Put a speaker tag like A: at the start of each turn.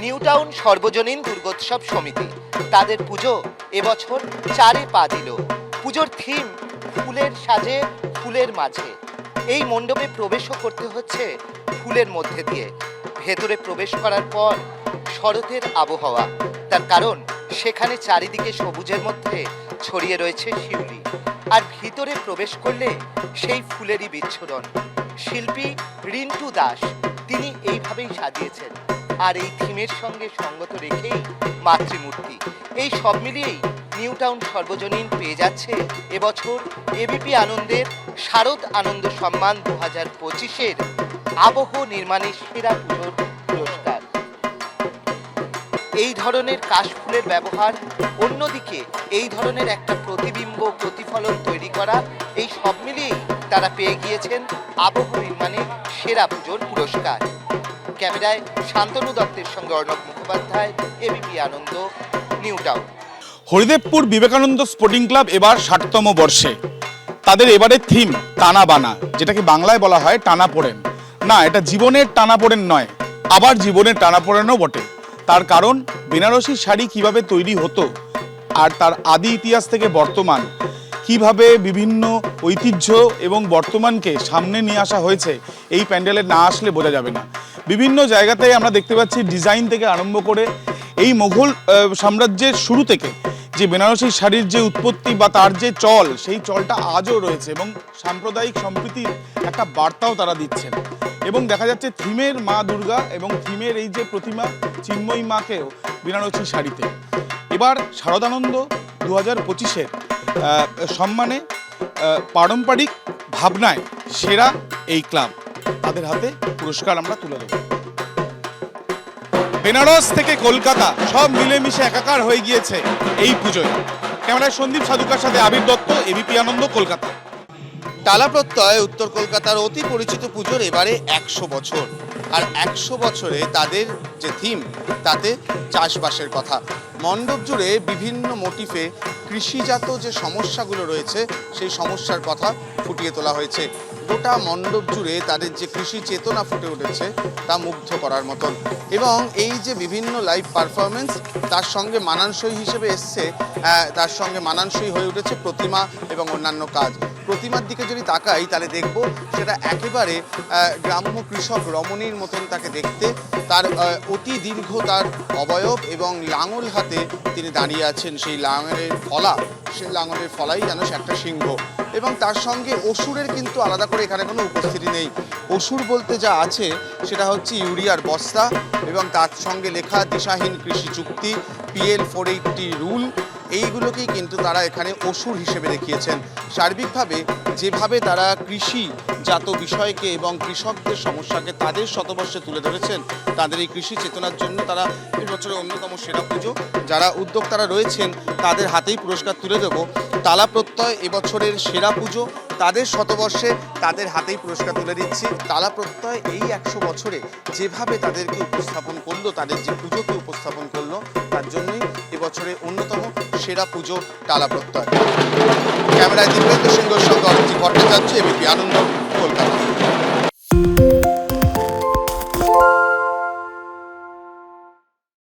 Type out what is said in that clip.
A: নিউটাউন সর্বজনীন দুর্গোৎসব সমিতি। তাদের পুজো এবছর চারে পা দিল। পুজোর থিম ফুলের সাজে, ফুলের মাঝে। এই মণ্ডপে প্রবেশও করতে হচ্ছে ফুলের মধ্যে দিয়ে। ভেতরে প্রবেশ করার পর শরতের আবহাওয়া। তার কারণ, সেখানে চারিদিকে সবুজের মধ্যে ছড়িয়ে রয়েছে শিউলি। আর ভিতরে প্রবেশ করলে সেই ফুলেরই বিচ্ছুরণ। শিল্পী রিন্টু দাস, তিনি এইভাবেই সাজিয়েছেন। আর এই থিমের সঙ্গে সঙ্গত রেখেই মাতৃমূর্তি। এই সব মিলিয়েই নিউটাউন সর্বজনীন পেয়ে যাচ্ছে এবছর এবিপি আনন্দের শারদ আনন্দ সম্মান দু হাজার পঁচিশের আবহ নির্মাণের সেরা পুজোর পুরস্কার। এই ধরনের কাশফুলের ব্যবহার, অন্যদিকে এই ধরনের একটা প্রতিবিম্ব প্রতিফলন তৈরি করা, এই সব মিলিয়েই তারা পেয়ে গিয়েছেন আবহ নির্মাণে সেরা পুজোর পুরস্কার। ক্যামেরায় শান্তনু দত্তের সঙ্গে Arnab Mukhopadhyay, ABP Ananda, new town.
B: Haridevpur Vivekananda sporting club এবার ষাটতম বর্ষে। তাদের এবারে থিম, টানা বানা, যেটাকে বাংলায় বলা হয় টানা পড়েন। না, এটা জীবনের টানা পড়েন নয়, আবার জীবনের টানা পড়েনও বটে। তার কারণ, বেনারসি শাড়ি কীভাবে তৈরি হতো, আর তার আদি ইতিহাস থেকে বর্তমান, কীভাবে বিভিন্ন ঐতিহ্য এবং বর্তমানকে সামনে নিয়ে আসা হয়েছে, এই প্যান্ডেলে না আসলে বোঝা যাবে না। বিভিন্ন জায়গাতে আমরা দেখতে পাচ্ছি ডিজাইন থেকে আরম্ভ করে এই মোঘল সাম্রাজ্যের শুরু থেকে যে বেনারসি শাড়ির যে উৎপত্তি বা তার যে চল, সেই চলটা আজও রয়েছে এবং সাম্প্রদায়িক সম্প্রীতির একটা বার্তাও তারা দিচ্ছেন। এবং দেখা যাচ্ছে থিমের মা দুর্গা এবং থিমের এই যে প্রতিমা চিন্ময়ী মাকেও বেনারসি শাড়িতে। এবার শারদানন্দ দু হাজার পঁচিশের সম্মানে পারম্পরিক ভাবনায় সেরা এই ক্লাব। তাদের হাতে পুরস্কার আমরা তুলে দেবো। বেনারস থেকে কলকাতা সব মিলেমিশে একাকার হয়ে গিয়েছে এই পুজোয়। ক্যামেরায় সন্দীপ সাধুকার সাথে আবির দত্ত এবিপি আনন্দ, কলকাতা।
C: টালা প্রত্যয়, উত্তর কলকাতার অতি পরিচিত পুজোর এবারে একশো বছর। আর একশো বছরে তাদের যে থিম তাতে চাষবাসের কথা। মণ্ডপ জুড়ে বিভিন্ন মোটিফে কৃষিজাত যে সমস্যাগুলো রয়েছে, সেই সমস্যার কথা ফুটিয়ে তোলা হয়েছে। গোটা মণ্ডপ জুড়ে তাদের যে কৃষি চেতনা ফুটে উঠেছে, তা মুগ্ধ করার মতন। এবং এই যে বিভিন্ন লাইভ পারফরমেন্স তার সঙ্গে মানানসই হিসেবে এসছে তার সঙ্গে মানানসই হয়ে উঠেছে প্রতিমা এবং অন্যান্য কাজ। প্রতিমার দিকে যদি তাকাই, তাহলে দেখব সেটা একেবারে গ্রাম্য কৃষক রমণীর মতন তাকে দেখতে। তার অতি দীর্ঘ তার অবয়ব এবং লাঙল হাতে তিনি দাঁড়িয়ে আছেন। সেই লাঙলের ফলা, সেই লাঙলের ফলাই যেন সে একটা সিংহ। এবং তার সঙ্গে অসুরের কিন্তু আলাদা করে এখানে কোনো উপস্থিতি নেই। অসুর বলতে যা আছে, সেটা হচ্ছে ইউরিয়ার বস্তা এবং তার সঙ্গে লেখা দিশাহীন কৃষি চুক্তি, পিএল ফোর এইটটি রুল। এইগুলোকেই কিন্তু তারা এখানে অসুর হিসেবে দেখিয়েছেন। সার্বিকভাবে যেভাবে তারা কৃষি জাত বিষয়কে এবং কৃষকদের সমস্যাকে তাদের শতবর্ষে তুলে ধরেছেন, তাদের এই কৃষি চেতনার জন্য তারা এই বছরের অন্যতম সেরা পুজো। যারা উদ্যোক্তারা রয়েছেন, তাদের হাতেই পুরস্কার তুলে দেবো। তালা প্রত্যয় এবছরের সেরা পুজো, তাদের শতবর্ষে তাদের হাতেই পুরস্কার তুলে দিচ্ছি। তালা প্রত্যয় এই একশো বছরে যেভাবে তাদেরকে উপস্থাপন করল, তাদের যে পুজোকে উপস্থাপন করল, তার জন্যই এবছরে অন্যতম সেরা পুজোর টালা প্রত্যয়। ক্যামেরায় দীপেন্দ্র সিংহ সঙ্গে অরিজিৎ ভট্টাচার্য এবিপি আনন্দ কলকাতা।